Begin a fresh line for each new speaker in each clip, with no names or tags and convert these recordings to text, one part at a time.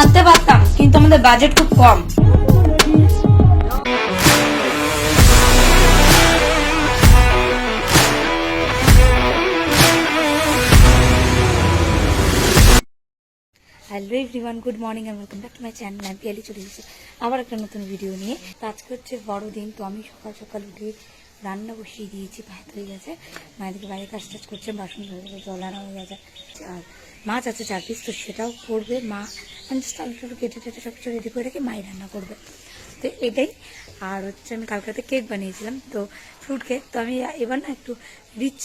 আনতে পারতাম, কিন্তু আমাদের বাজেট খুব কম। Hello everyone good morning and welcome back to my channel আমি পিয়ালি চলে এসেছি আবার একটা নতুন ভিডিও নিয়ে। তো আজকে হচ্ছে বড়দিন, তো আমি সকাল সকাল উঠে রান্না বসিয়ে দিয়েছি, ভাত হয়ে গেছে। মায়েদেরকে বাইরে কাজ টাজ করছে, বাসন জল আনা হয়ে গেছে। আর মাছ আছে চার পিস তো সেটাও করবে মা। আমি জাস্ট আলু টালু কেটে টেটে সব কিছু রেডি করে রেখে মাই রান্না করবে। তো এটাই। আর হচ্ছে আমি কালকাতে কেক বানিয়েছিলাম, তো ফ্রুট কেক তো আমি এবার না একটু রিচ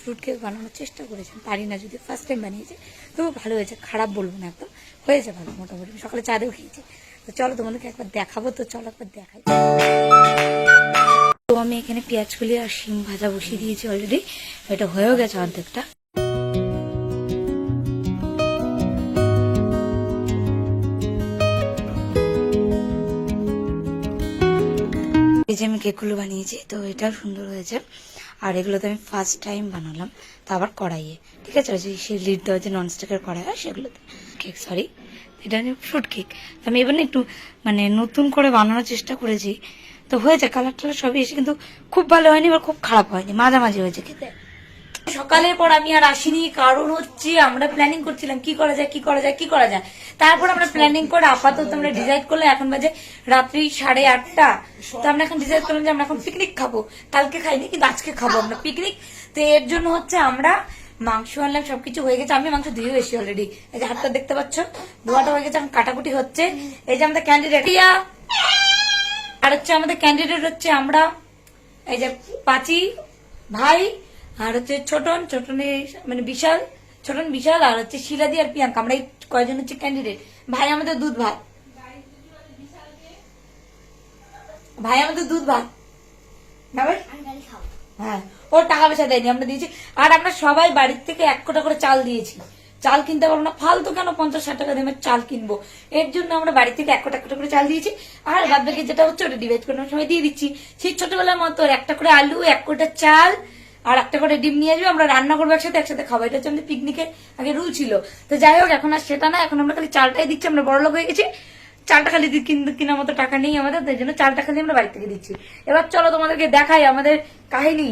ফ্রুট কেক বানানোর চেষ্টা করেছি। পারি না যদি ফার্স্ট টাইম বানিয়েছি। তবু ভালো হয়েছে, খারাপ বলব না একদম। হয়েছে ভালো, মোটামুটি। সকালে চাঁদেও খেয়েছি। তো চলো তোমাদেরকে একবার দেখাবো, তো চলো একবার দেখাই। তো আমি এখানে পেঁয়াজ আর শিম ভাজা বসিয়ে দিয়েছি অলরেডি এটা হয়েও গেছে অর্ধেকটা। এই যে আমি কেকগুলো বানিয়েছি, তো এটাও সুন্দর হয়েছে। আর এগুলো তো আমি ফার্স্ট টাইম বানালাম, তা আবার কড়াইয়ে, ঠিক আছে? ওই যে সেই লিড দেওয়া যে ননস্টিকের কড়াই, হয়, সেগুলোতে। কেক সরি এটা ফ্রুট কেক আমি এবার একটু মানে নতুন করে বানানোর চেষ্টা করেছি। তো হয়েছে কালার টালার সবই এসে কিন্তু খুব ভালো হয়নি এবার খুব খারাপ হয়নি, মাঝামাঝি হয়েছে খেতে। সকালের পর আমি আর আসিনি, কারণ হচ্ছে আমরা প্ল্যানিং করছিলাম কি করা যায়, কি করা যায়, কি করা যায়। তারপর আমরা প্ল্যানিং করে আপাতত আমরা ডিসাইড করলে এখন বাজে রাত্রি সাড়ে আটটা। তো আমরা এখন ডিসাইড করলাম যে আমরা এখন পিকনিক খাব। কালকে খাইনি, কিন্তু আজকে খাব আমরা পিকনিক তো এর জন্য হচ্ছে আমরা মাংস আনলাম, সবকিছু হয়ে গেছে। আমি মাংস ধুয়ে এসেছি অলরেডি এই যে হাতটা দেখতে পাচ্ছ? ধোয়াটা হয়ে গেছে, এখন কাটাকুটি হচ্ছে। এই যে আমাদের ক্যান্ডিডেট আর হচ্ছে আমাদের ক্যান্ডিডেট হচ্ছে আমরা, এই যে পাচি ভাই আর হচ্ছে ছোটন ছোটনে মানে বিশাল, ছোটন বিশাল, আর হচ্ছে শিলাদি আর প্রিয়াঙ্কা। আমরা এই কয়জন হচ্ছে ক্যান্ডিডেট ভাই আমাদের দুধ ভাত ভাই আমাদের দুধ ভাত ভাই হ্যাঁ টাকা পয়সা দেয়নি, আমরা দিয়েছি। আর আমরা সবাই বাড়ির থেকে এক কোটা করে চাল দিয়েছি। চাল কিনতে পারব না, ফালতু কেন পঞ্চাশ ষাট টাকা দামের চাল কিনবো? এর জন্য আমরা বাড়ি থেকে এক কোটা এক কোটা করে চাল দিয়েছি। আর বাদ বাকি যেটা হচ্ছে ওটা ডিভাইড দিয়ে দিচ্ছি। সেই ছোটবেলার মতো একটা করে আলু, এক কোটা চাল আর একটা করে ডিম নিয়ে আসবে, আমরা রান্না করব একসাথে একসাথে খাব। এটা হচ্ছে পিকনিকের আগে রুল ছিল। তো যাই হোক, এখন আর সেটা না, এখন আমরা খালি চালটাই দিচ্ছি, আমরা বড় লোক হয়ে গেছি। চালটা খালি কেনার মতো টাকা নেই আমাদের, তাই জন্য চালটা খালি আমরা বাড়ি থেকে দিচ্ছি। এবার চলো তোমাদেরকে দেখাই আমাদের কাহিনী।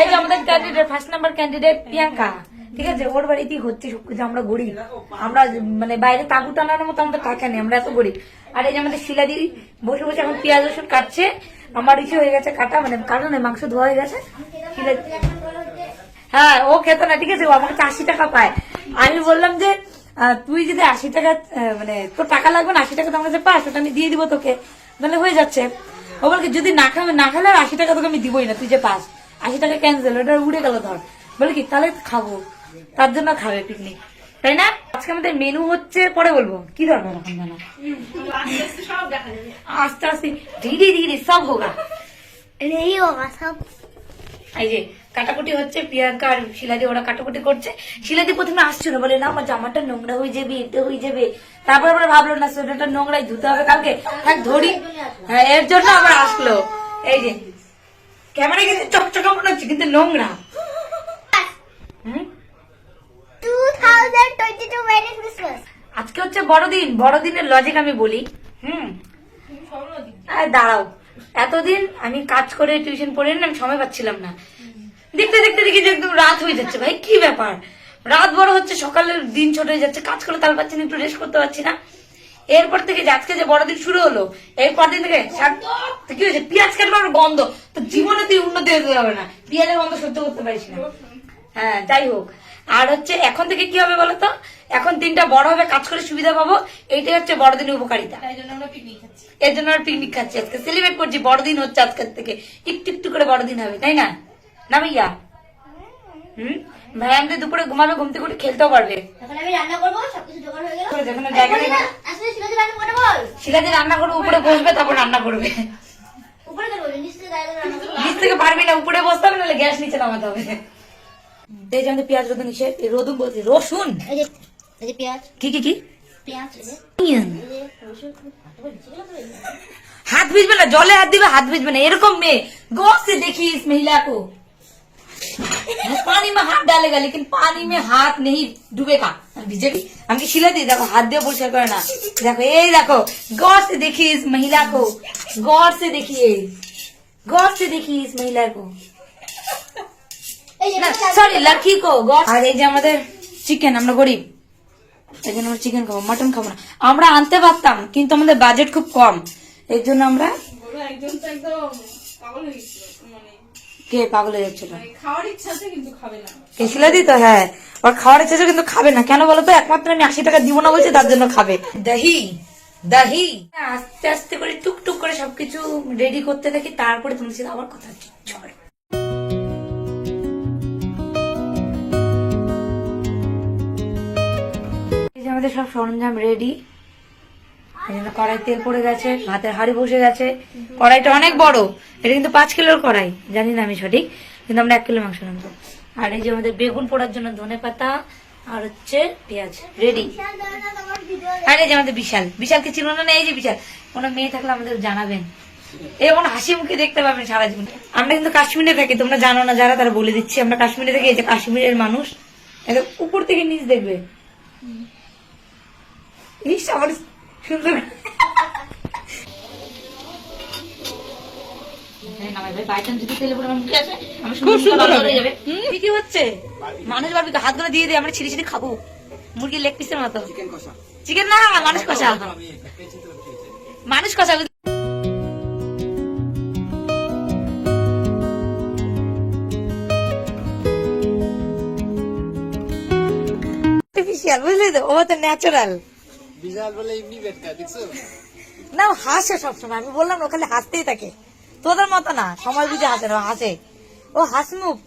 এই যে আমাদের candidate first number candidate Priyanka. ঠিক আছে? ওর বাড়িতেই হচ্ছে সবকিছু, আমরা গরিব। আমরা মানে বাইরে তাবু টানানোর মতো আমাদের টাকা নেই, আমরা এত গরিব। আর এই যে আমাদের শিলাদি বসে বসে এখন পেঁয়াজ রসুন কাটছে আমার ইসে হয়ে গেছে কাটা মানে কারণ মাংস ধোয়া হয়ে গেছে। হ্যাঁ ও খেত না, ঠিক আছে, ও আমার কাছে আশি টাকা পায়। আমি বললাম যে তুই যদি আশি টাকা মানে তোর টাকা লাগবে না, আশি টাকা তো আমার কাছে পাস ওটা আমি দিয়ে দিব তোকে। তাহলে হয়ে যাচ্ছে। ও বলকে যদি না খাবে, না খেলে আশি টাকা তোকে আমি দিবই না, তুই যে পাস। আশি টাকা ক্যান্সেল ওটা উড়ে গেল ধর। বলে কি, তাহলে খাব। তার জন্য খাবে পিকনিক তাই না? আজকে আমাদের মেনু হচ্ছে পরে বলব। কি ধরবো এখন আস্তে আস্তে ধীরে ধীরে সব হোগা।
এই সব।
এই যে কাটাকুটি হচ্ছে প্রিয়াঙ্কা আর শিলাদি ওরা কাটাকুটি করছে। শিলাদি প্রথমে আসছিল বলে না আমার জামাটা নোংরা হয়ে যাবে এতে হয়ে যাবে। তারপরে আবার ভাবলো না সোয়েটারটা নোংরাই ধুতে হবে কালকে। থাক ধরি। হ্যাঁ এর জন্য আবার আসলো। এই যে ক্যামেরা কিন্তু চকচকা মনে হচ্ছে কিন্তু নোংরা।
2022 Merry Christmas.
আজকে হচ্ছে বড়দিন, বড়দিনের লজিক আমি বলি। হুম? দাঁড়াও। এতদিন আমি কাজ করে টিউশন পড়ে আমি সময় পাচ্ছিলাম না। দেখতে দেখতে দেখি যে একদম রাত হয়ে যাচ্ছে ভাই, কি ব্যাপার? রাত বড় হচ্ছে, সকালের দিন ছোট হয়ে যাচ্ছে, কাজ করে তার পাচ্ছি না, একটু রেস্ট করতে পারছি না। এরপর থেকে যে আজকে যে বড়দিন শুরু হলো এরপর দিন থেকে কি হয়েছে? পেঁয়াজ কাটবার গন্ধ। তো জীবনে তুই উন্নতি হতে হবে না। পেঁয়াজের গন্ধ সহ্য করতে পারিস না। হ্যাঁ যাই হোক। আর হচ্ছে এখন থেকে কি হবে বলতো? এখন দিনটা বড় হবে কাজ করে সুবিধা পাবো এইটাই হচ্ছে বড়দিনের উপকারিতা। এর জন্য আমরা পিকনিক খাচ্ছি আজকে সেলিব্রেট করছি বড়দিন হচ্ছে আজকের থেকে। একটু একটু করে বড়দিন হবে তাই না? না ভাইয়া? হুম? ভাই আমাদের দুপুরে ঘুমাবে ঘুম থেকে উঠে খেলতেও পারবে।
এখন রান্না করব
উপরে বসবে তারপর রান্না করব।
নিচ
থেকে পারবি না উপরে বসতে হবে নাহলে গ্যাস নিচে নামাতে হবে। এই যে আমাদের পেঁয়াজ রোদন নিচে রোদন বলছি রসুন
এই যে এই যে পেঁয়াজ
কি কি কি
পেঁয়াজ এই যে
Onion।
এই যে রসুন নিচে গেল তো এই যে।
হাত ভিজবে না জলে হাত দিবে হাত ভিজবে না এরকম মেয়ে গো সে দেখি ইস মহিলা কো पानी में हाथ डालेगा लेकिन पानी में हाथ नहीं डूबेगा ভিজে আমি কি শিলা দিই দেখো হাত দিয়ে পরিষ্কার করে না দেখো এই দেখো गौर से देखिए इस महिला को गौर से देखिए गौर से देखिए इस महिला को
এই যে
না সরি লাকি কো আর এই যে আমাদের চিকেন আমরা গরিব। এই জন্য আমরা চিকেন খাব মাটন খাব না। আমরা আনতে পারতাম কিন্তু আমাদের বাজেট খুব কম। এই জন্য আমরা
ওরা একজন তো একদম পাগল হয়ে গেছিল মানে
কে পাগল হয়ে যাচ্ছিল?
মানে খাওয়ার ইচ্ছা আছে কিন্তু খাবে না।
দিত? হ্যাঁ। ওর খাওয়ার ইচ্ছা কিন্তু খাবে না। কেন বলতো একমাত্র আমি আশি টাকা দিব না বলছি তার জন্য খাবে। দহি দহি। আস্তে আস্তে করে টুকটুক করে সবকিছু রেডি করতে থাকি তারপরে তোমার সাথে আবার কথা হচ্ছে। যে আমাদের সব সরঞ্জাম রেডি কড়াই তেল পড়ে গেছে, ভাতের হাড়ি বসে গেছে। কড়াইটা অনেক বড়, এটা কিন্তু পাঁচ কিলোর কড়াই, জানি না আমি সঠিক, কিন্তু আমরা এক কিলো মাংস রাখব আর এই যে আমাদের বেগুন পোড়ার জন্য ধনে পাতা আর হচ্ছে পেঁয়াজ রেডি আর এই যে আমাদের বিশাল, বিশালকে ছিল না এই যে বিশাল, কোনো মেয়ে থাকলে আমাদের জানাবেন। এমন হাসি মুখে দেখতে পাবেন সারা জীবন। আমরা কিন্তু কাশ্মীরে থাকি, তোমরা জানো না যারা, তারা বলে দিচ্ছি, আমরা কাশ্মীরে থাকি, এই যে কাশ্মীরের মানুষ, একদম উপর থেকে নিচ দেখবে ইস আমার সুন্দর হ্যাঁ, না ভাই, by chance যদি তেলে পড়ে আসে, আমার সুন্দর সুন্দর লাল কি কি হচ্ছে? মানুষ ভাবি তো হাতগুলো দিয়ে দিয়ে আমরা ছিঁড়ে ছিঁড়ে খাব। মুরগির লেগ পিসের মতো। চিকেন না মানুষ কষা। মানুষ কষা। বুঝলি তো? ও তো ন্যাচারাল
বিশাল বলে এমনি বেট দেখছ?
না হাসে সবসময়। আমি বললাম না, ও খালি হাসতেই থাকে। তোদের মতো না সময় বুঝে হাসে না হাসে। ও হাসমুখ।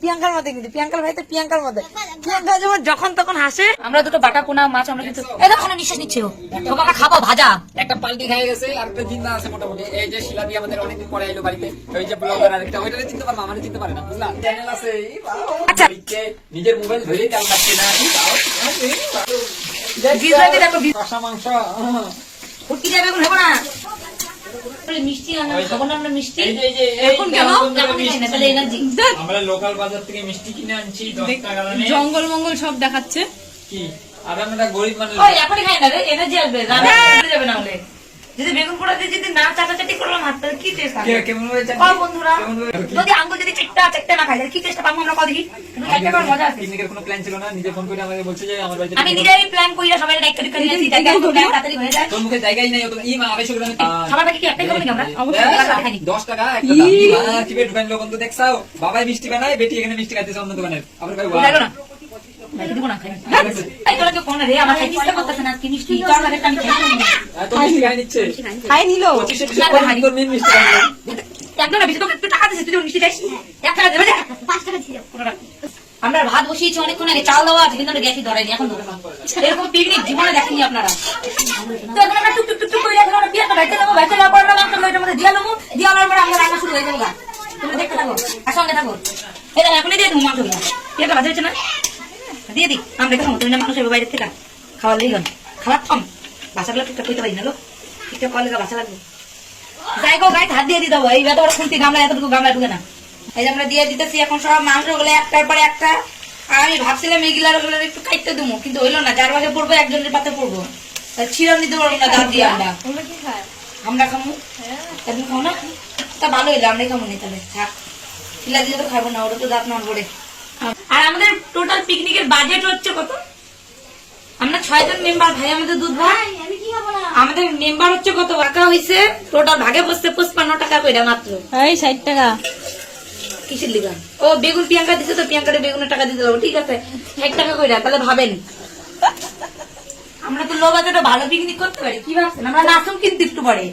প্রিয়াঙ্কার মতো কিন্তু প্রিয়াঙ্কার ভাই তো প্রিয়াঙ্কার মতো প্রিয়াঙ্কা যেমন যখন তখন হাসে। আমরা দুটো বাটা পোনা মাছ আমরা কিন্তু এই দেখো নিঃশ্বাস নিচ্ছে ও। তোমাকে খাব ভাজা।
একটা পাল্টি খেয়ে গেছে আর একটা জিন্দা আছে মোটামুটি। এই যে শিলা দিয়ে আমাদের অনেকদিন পরে এলো বাড়িতে ওই যে ব্লগার আরেকটা ওইটারে চিনতে পারব আমারে চিনতে পারে না বুঝলা? চ্যানেল আছে
আচ্ছা।
নিজের মোবাইল ধরেই চাল লাগছে না
জঙ্গল মঙ্গল সব দেখাচ্ছে।
কি? আর আমরা গরিব মানুষ।
এখন এখনই খাই না রে এনার্জি আসবে যাবে না হলে। যদি বেগুন পোড়া দিয়ে যদি না চাটাচাটি করলাম হাত তাহলে কি টেস্ট
কে- কেমন ভাবে চাটনি?
কও বন্ধুরা যদি আঙ্গুল যদি না খাই তাহলে কি টেস্ট পাবো আমরা দেখি? চাটতে মজা আছে।
পিকনিকের কোনো প্ল্যান ছিল না? নিজে ফোন করে আমাকে বলছে যে আমার বাড়িতে
আমি নিজেই প্ল্যান কইরা সবাই দায়িত্ব করে নিয়েছি তাই তো প্ল্যান তাড়াতাড়ি হয়ে যায়।
তোর মুখে জায়গাই নেই অত ই মা আড়াইশো গ্রামে
খাবার বাকি কি একটাই খাব নাকি আমরা?
অবশ্যই।
এবার খাবার খাইনি।
দশ টাকা একটা দাম। কি দোকান লোক তো দেখছাও? বাবাই মিষ্টি বানায় বেটি এখানে মিষ্টি খাইতেছে অন্য দোকানের। আবার বাহ।
আমার ভাত বসিয়েছি অনেকক্ষণ আগে, চাল দেওয়া আছে, কিন্তু গ্যাসই ধরাইনি, এখন এরকম পিকনিক জীবনে দেখেনি আপনারা। করে আমরা। দেখতে থাকো সঙ্গে থাকো। এই এখনই দিয়ে না? দিয়ে দিই। আমরা দেখো তুমি না মানুষ বাইরের থেকে খাওয়ার লিগন খাবার কম বাসাগুলো ঠিকঠাক করতে পারি না লোক ঠিকঠাক করলে বাসা লাগবে। যাই গো গায়ে হাত দিয়ে দিতে হবে এই এত বড় খুলতি গামলা এতটুকু গামলা ঢুকে না এই যে আমরা দিয়ে দিতেছি এখন সব মাংসগুলো একটার পর একটা। আর আমি ভাবছিলাম এগুলার ওগুলো একটু কাটতে দেবো কিন্তু হইল না। যার ভাগে পড়ব একজনের পাতে পড়ব। ছিঁড়াও নিতে পারব না দাঁত দিয়ে আমরা। আমরা খামু? তুমি খাও না? তা ভালো হইল আমরাই খামু নি তাহলে। থাক। ছিলা দিয়ে তো খাব না ওটা তো দাঁত নড় পড়ে আর আমাদের টোটাল পিকনিকের বাজেট হচ্ছে কত? আমরা ছয়জন মেম্বার ভাই আমাদের দুধ ভাই?
আমি কি খাব না?
আমাদের মেম্বার হচ্ছে কত? টাকা হয়েছে টোটাল ভাগে বসতে পঁচপান্ন টাকা কইরা মাত্র।
এই ষাট টাকা।
কিসের লিগা? ও বেগুন প্রিয়াঙ্কা দিছে তো প্রিয়াঙ্কারে বেগুনের টাকা দিতে দেবো ঠিক আছে? এক টাকা কইরা তাহলে ভাবেন। আমরা তো লো বাজেটে ভালো পিকনিক করতে পারি কি ভাবছেন? আমরা নাচুন কিন্তু একটু পরে।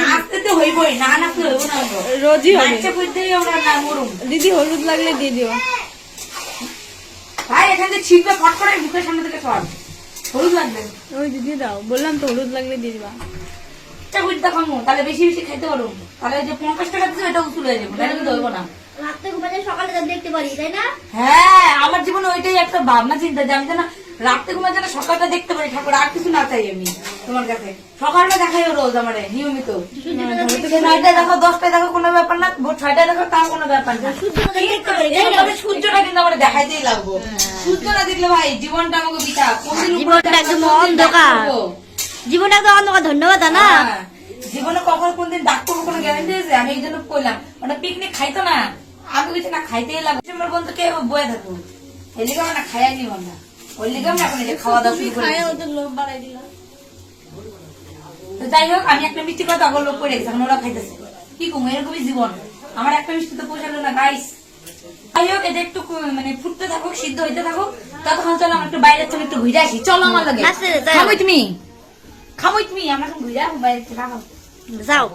নাচতে তো হইবই না নাচতে হইব না
রোজই হবে।
নাচতে করতেই আমরা না মরুম
দিদি হলুদ লাগলে দিয়ে দিও।
এখান থেকে ছিপটা ফট করে মুখের সামনে থেকে সর হলুদ লাগবে।
ওই দিদি দাও বললাম তো হলুদ লাগলে দিয়ে দিবা।
একটা হুইটটা খামো তাহলে বেশি বেশি খাইতে পারব তাহলে যে পঞ্চাশ টাকা দিচ্ছে এটা উসুল হয়ে যাবে তাহলে কিন্তু হইব না।
রাত্রে ঘুমাতে সকালে যা দেখতে পারি তাই না?
হ্যাঁ আমার জীবনে ওইটাই একটা ভাবনা চিন্তা যে আমি যেন রাত্রে ঘুমা যেন সকালটা দেখতে পারি ঠাকুর আর কিছু না চাই আমি তোমার কাছে। সকালটা দেখাই রোজ আমার নিয়মিত। নয়টায় দেখো দশটায় দেখো ছয়টায় দেখো তাও কোনো ব্যাপার না। সূর্যটা কিন্তু আমার দেখাইতেই লাগবো। সূর্য না দেখলে ভাই জীবনটা আমাকে
জীবনটা একদম অন্ধকার। জীবনটা একদম অন্ধকার। ধন্যবাদ না
হ্যাঁ। জীবনে কখন কোনো গ্যারান্টি আছে? আমি এই জন্য কইলাম ওটা পিকনিক খাইতো না। আমি কিছু না খাইতেই লাগবে। ডিসেম্বর পর্যন্ত কে বয়ে থাকব? লিগে আমার খাইয়াই নিব না। লিগে এখন খাওয়া দাওয়া শুরু করে
লোভ বাড়াই দিল
তো যাই হোক আমি একটা মিষ্টি কথা লোক করে রেখেছি এখন ওরা খাইতেছে। কি কম এরকমই জীবন। আমার একটা মিষ্টি তো পৌঁছালো না গাইস যাই হোক এটা একটু মানে ফুটতে থাকুক সিদ্ধ হইতে থাকুক ততক্ষণ চলো আমরা একটু বাইরের থেকে একটু ঘুরে আসি। চলো আমার লগে। খামই তুমি। খামই তুমি আমরা এখন ঘুরে আসব বাইরে থেকে খাব
যাও।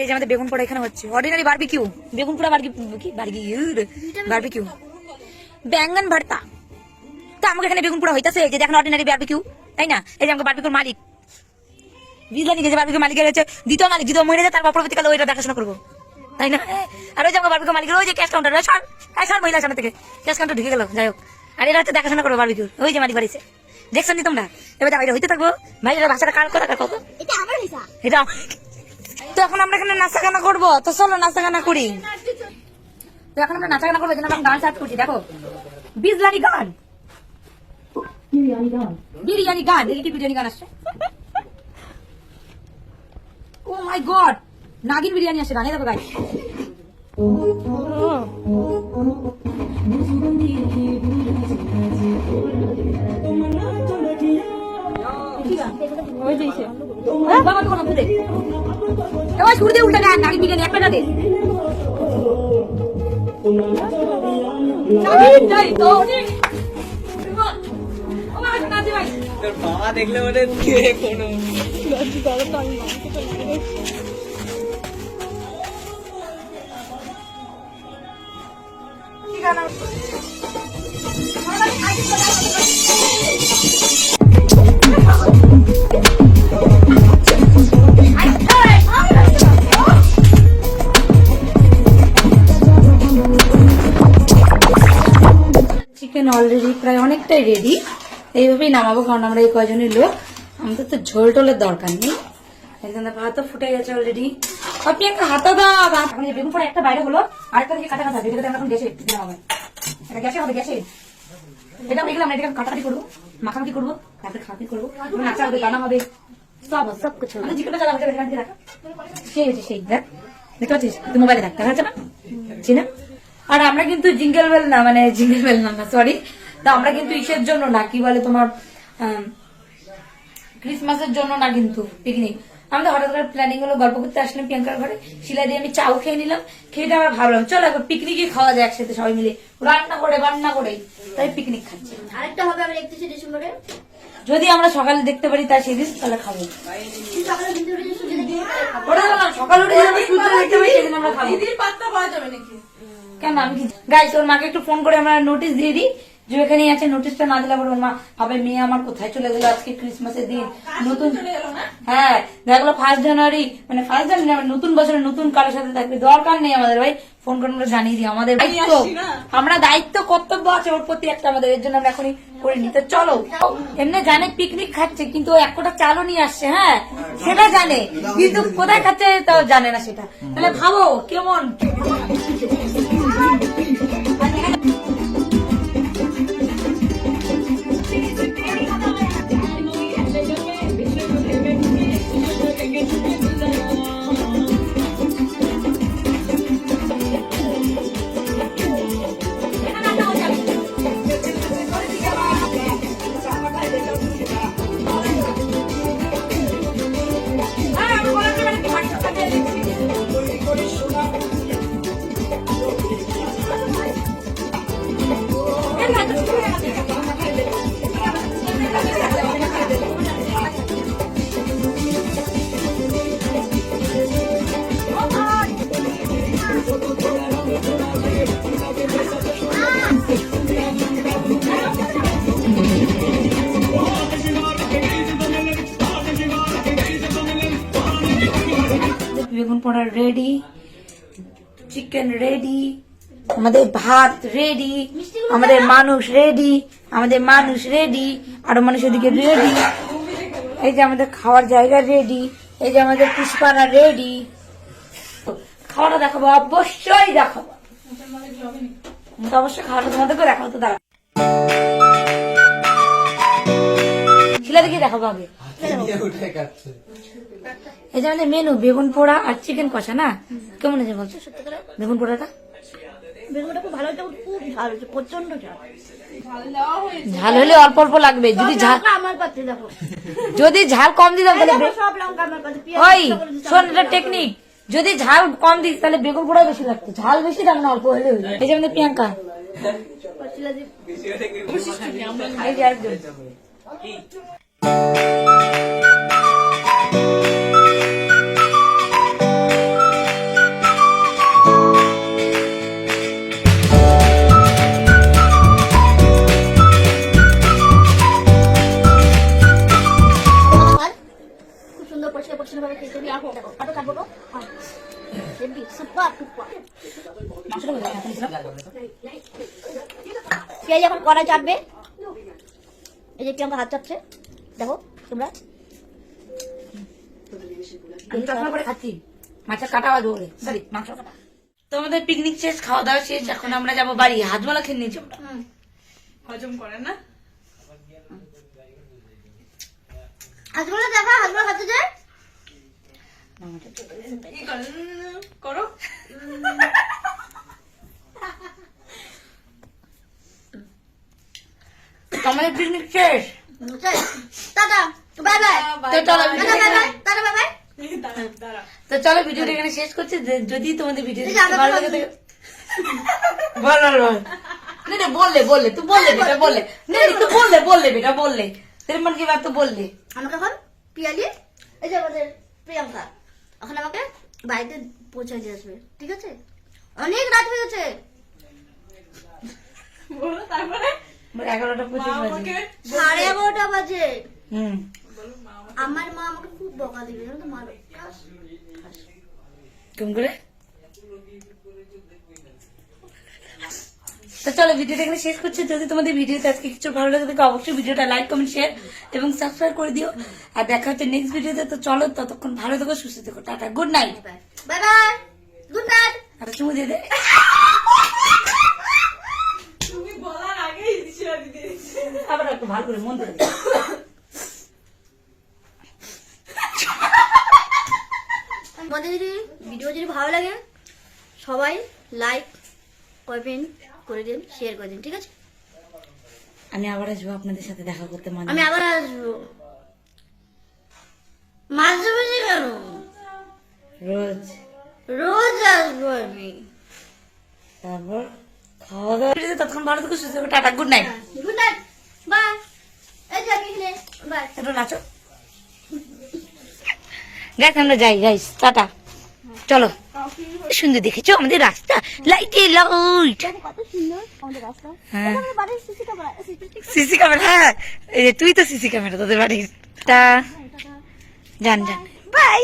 এই যে আমাদের বেগুন পোড়া এখানে হচ্ছে। অর্ডিনারি বারবিকিউ বেগুন পোড়া বারবি কি? বারবিকিউ বারবিকিউ ব্যাঙ্গন ভর্তা। তো আমাকে এখানে বেগুন পোড়া হইতাছে এই যে দেখেন অর্ডিনারি বারবিকিউ তাই না? এই যে আমাকে বারবিকিউর মালিক। বুঝলেন যে বারবিকিউ মালিকের হচ্ছে দ্বিতীয় মালিক দ্বিতীয় মহিলা তারপর পরবর্তীকালে ওইটা দেখাশোনা করব। তাই না? আর ওই যে বারবিকিউ মালিকের ওই যে ক্যাশ কাউন্টার সর মহিলা সামনে থেকে। ক্যাশ কাউন্টার ঢুকে গেল যাই হোক। আর এরা হচ্ছে দেখাশোনা করব ওই যে মালিক বাড়িছে। দেখছেন নি তোমরা? এবার দেখো, এটা হইতে থাকব। ভাই এটা ভাষাটা কার কথা কত
এটা আমার হিসাব
এটা তো এখন আমরা এখানে নাচা গানা করব। তো চলো নাচা গানা করি। তো এখন আমরা নাচা গানা করব যেন আমরা গান স্টার্ট করছি দেখো। বিজলানি গান। বিরিয়ানি গান। বিরিয়ানি গান। বিরিয়ানি গান। আসছে। ও মাই গড নাগিন বিরিয়ানি আসছে গানে দেখো গাই বাবা তো কোনো ফুটে চিকেন অলরেডি প্রায় অনেকটাই রেডি এইভাবেই নামাবো, কারণ আমরা এই কয়জনের লোক। আমাদের তো ঝোল টোলের দরকার নেই। একদম ভাতও ফুটে গেছে অলরেডি আপনি একটা হাতা দাও এখন বেগুন পরে একটা বাইরে হলো আরেকটা দিকে কাটা কাটা যেটা আমরা এখন গ্যাসে দিলাম হবে। এটা গ্যাসে হবে গ্যাসে। এটা এটাকে কাটাকাটি করব মাখামাখি করব তারপরে খাওয়াতে করব নাচা হবে গানা হবে। সব সব কিছু হবে। এখান রাখা। সেই হয়েছে সেই দেখ। দেখতে পাচ্ছিস? তুই মোবাইলে দেখ দেখা যাচ্ছে না? চিনা আর আমরা কিন্তু জিঙ্গেল বেল না মানে জিঙ্গেল বেল না সরি তো আমরা কিন্তু ইসের জন্য না কি বলে তোমার ক্রিসমাসের জন্য না কিন্তু পিকনিক আমাদের হঠাৎ করে প্ল্যানিং হলো গল্প করতে আসলাম প্রিয়াঙ্কার ঘরে। শিলা দিয়ে আমি চাও খেয়ে নিলাম খেয়ে আমরা ভাবলাম চলো একবার পিকনিকই খাওয়া যায় একসাথে সবাই মিলে। রান্না করে বান্না করে। তাই পিকনিক খাচ্ছি।
আরেকটা হবে আমরা একত্রিশে ডিসেম্বরে।
যদি আমরা সকালে দেখতে পারি তাই সেদিন তাহলে খাব। ওটা সকালে উঠে যদি সূর্য দেখতে সেদিন আমরা কেন আমি কি গাইস ওর মাকে একটু ফোন করে আমরা নোটিশ দিয়ে দিই। যে এখানেই আছে নোটিশটা না দিলে ওর মা হবে মেয়ে আমার কোথায় চলে গেলো আজকে ক্রিসমাসের দিন? নতুন হ্যাঁ দেখল ফার্স্ট জানুয়ারি মানে ফার্স্ট জানুয়ারি না, নতুন বছরে নতুন কারোর সাথে থাকবে। দরকার নেই আমাদের ভাই ফোন করে আমরা জানিয়ে দিই আমাদের দায়িত্ব। আমরা দায়িত্ব কর্তব্য আছে ওর প্রতি একটা আমাদের এর জন্য আমরা এখনই করে নিতে চলো এমনি জানে পিকনিক খাচ্ছে কিন্তু এক কোটা চালও নিয়ে আসছে হ্যাঁ? সেটা জানে কিন্তু কোথায় খাচ্ছে তাও জানে না সেটা। তাহলে ভাবো কেমন? বেগুন পোড়া রেডি চিকেন রেডি আমাদের ভাত রেডি আমাদের মানুষ রেডি আমাদের মানুষ রেডি আরও মানুষ ওদিকে রেডি এই যে আমাদের খাওয়ার জায়গা রেডি এই যে আমাদের পুষ্পারা রেডি খাওয়াটা দেখাবো অবশ্যই দেখাবো। তো অবশ্যই খাওয়াটা তোমাদেরকে দেখাবো তো দাঁড়া শিলাদিকে দেখাবো আগে। এই যে আমাদের মেনু বেগুন পোড়া আর চিকেন কষা না? কেমন আছে বলছো বেগুন পোড়াটা?
বেগুনটা খুব ভালো খুব ঝাল হয়েছে প্রচণ্ড ঝাল।
ঝাল হলে অল্প অল্প লাগবে যদি ঝাল যদি ঝাল কম দিতাম তাহলে ওই শোন এটা টেকনিক যদি ঝাল কম দিস তাহলে বেগুন পোড়া বেশি লাগতো। ঝাল বেশি দাম না অল্প হলে এই যে আমাদের প্রিয়াঙ্কা। এই যে আরেকজন।
কড়াই চাটবে এই যে কি প্রিয়াঙ্কা হাত চাপছে। দেখো তোমরা।
করে মাছের কাটা বলে। সরি মাংস কাটা। তোমাদের পিকনিক শেষ খাওয়া দাওয়া শেষ এখন আমরা যাব বাড়ি। হাজমালা খেয়ে নিয়েছি আমরা।
হজম করে না?
হাজগুলো দেখা হাজগুলো খাতে যায়
কি করে।
তোমাদের পিকনিক শেষ।
টাটা। Bye bye.
তো চলো
বাই। Tata bye bye.
তো চলো ভিডিওটা এখানে শেষ করছি। যদি তোমাদের ভিডিও ভালো লাগে না বললে বললে তুই বললে বেটা বললে। না তুই বললে বললে বেটা বললে। তেরে মন কি বাত তো বললে।
আমাকে এখন পিয়ালি এই যে আমাদের প্রিয়াঙ্কা এখন আমাকে বাড়িতে পৌঁছে দিয়ে আসবে ঠিক আছে? অনেক রাত হয়ে গেছে।
বলো তারপরে?
এগারোটা পঁচিশ বাজে।
সাড়ে এগারোটা বাজে।
হুম।
আমার মা আমাকে খুব বকা দিবে জানো তো? মারো
কেমন করে? তো চলো ভিডিওটা এখানে শেষ করছি। যদি তোমাদের ভিডিওতে আজকে কিছু ভালো লাগে থাকে অবশ্যই ভিডিওটা লাইক কমেন্ট শেয়ার এবং সাবস্ক্রাইব করে দিও। আর দেখা হচ্ছে নেক্সট ভিডিওতে। তো চলো ততক্ষণ ভালো থেকো সুস্থ থেকো। Tata good night
bye bye good night
আর চুমু দিয়ে দে
তুমি বলার আগেই দিশা দিতে দিচ্ছে
আবার একটু ভালো করে মন করে
আমাদের যদি ভিডিও যদি ভালো লাগে সবাই লাইক করবেন করে দিন শেয়ার করে দিন ঠিক আছে?
আমি আবার আসব আপনাদের সাথে দেখা করতে মানে
আমি আবার আসব। মাঝে মাঝে কেন?
রোজ।
রোজ আসব আমি।
তারপর খাওয়া দাওয়া। করে ততক্ষণ ভালো থেকো সুস্থ tata good night
good night bye. এই যে আমি বাই।
একটু নাচো। গাইস আমরা যাই গাইস টাটা। চলো। সুন্দর দেখেছ আমাদের রাস্তা? লাইটে লাইট। হ্যাঁ।
সিসি ক্যামেরা
হ্যাঁ। তুই তো সিসি ক্যামেরা তোদের বাড়ির। তা যান যান। বাই।